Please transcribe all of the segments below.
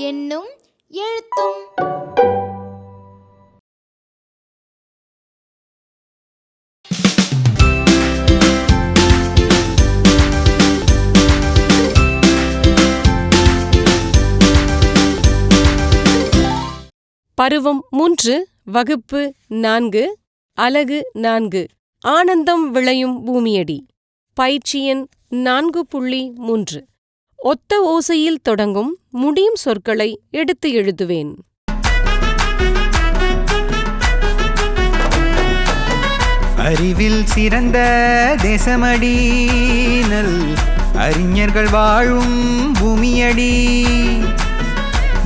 என்னும் எழுத்தும். பருவம் மூன்று வகுப்பு நான்கு அலகு நான்கு. ஆனந்தம் விளையும் பூமியடி. பயிற்சியன் நான்கு புள்ளி மூன்று. ஒத்த ஓசையில் தொடங்கும் முடியும் சொற்களை எடுத்து எழுதுவேன். அறிவில் சிறந்த தேசமடி. நல் அறிஞர்கள் வாழும் பூமியடி.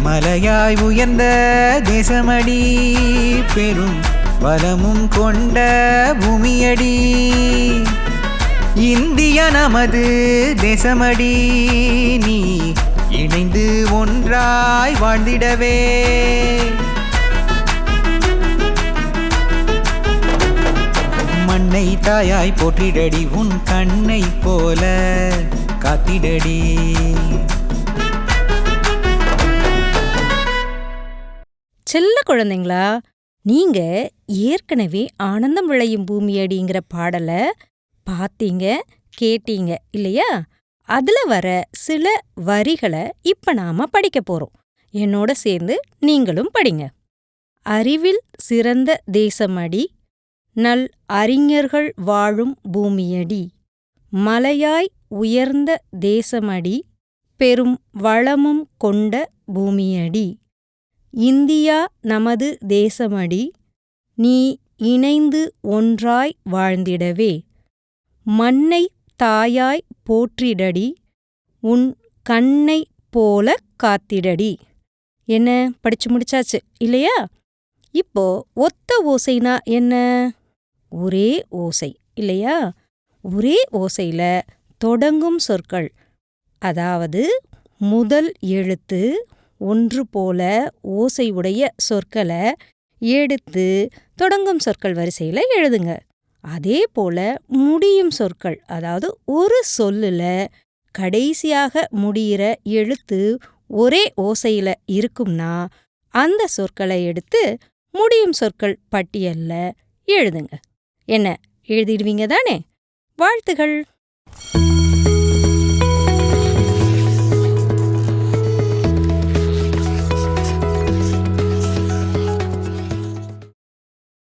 மலையாய் உயர்ந்த தேசமடி பெரும் வளமும் கொண்ட பூமியடி. இந்திய நமது தேசமடி நீ இணைந்து ஒன்றாய் வாழ்ந்திடவே. மண்ணை தாயாய் போற்றிடடி உன் கண்ணை போல காத்திடடி. செல்ல குழந்தைங்களா நீங்க ஏற்கனவே ஆனந்தம் விளையும் பூமியடிங்கிற பாடலை பார்த்தீங்க கேட்டீங்க இல்லையா? அதுல வர சில வரிகளை இப்ப நாம படிக்க போறோம். என்னோட சேர்ந்து நீங்களும் படிங்க. அறிவில் சிறந்த தேசமடி நல் அறிஞர்கள் வாழும் பூமியடி மலையாய் உயர்ந்த தேசமடி பெரும் வளமும் கொண்ட பூமியடி. இந்தியா நமது தேசமடி நீ இணைந்து ஒன்றாய் வாழ்ந்திடவே. மண்ணை தாயாய் போற்றிடடி உன் கண்ணை போல காத்திடடி. என்ன படிச்சு முடிச்சாச்சு இல்லையா? இப்போ ஒத்த ஓசைனா என்ன? ஒரே ஓசை இல்லையா? ஒரே ஓசையில தொடங்கும் சொற்கள். அதாவது முதல் எழுத்து ஒன்று போல ஓசை உடைய சொற்களை எடுத்து தொடங்கும் சொற்கள் வரிசையில எழுதுங்க. அதே போல முடியும் சொற்கள் அதாவது ஒரு சொல்லுல கடைசியாக முடிகிற எழுத்து ஒரே ஓசையில இருக்கும்னா அந்த சொற்களை எடுத்து முடியும் சொற்கள் பட்டியல்ல எழுதுங்க. என்ன எழுதிடுவீங்க தானே? வாழ்த்துகள்!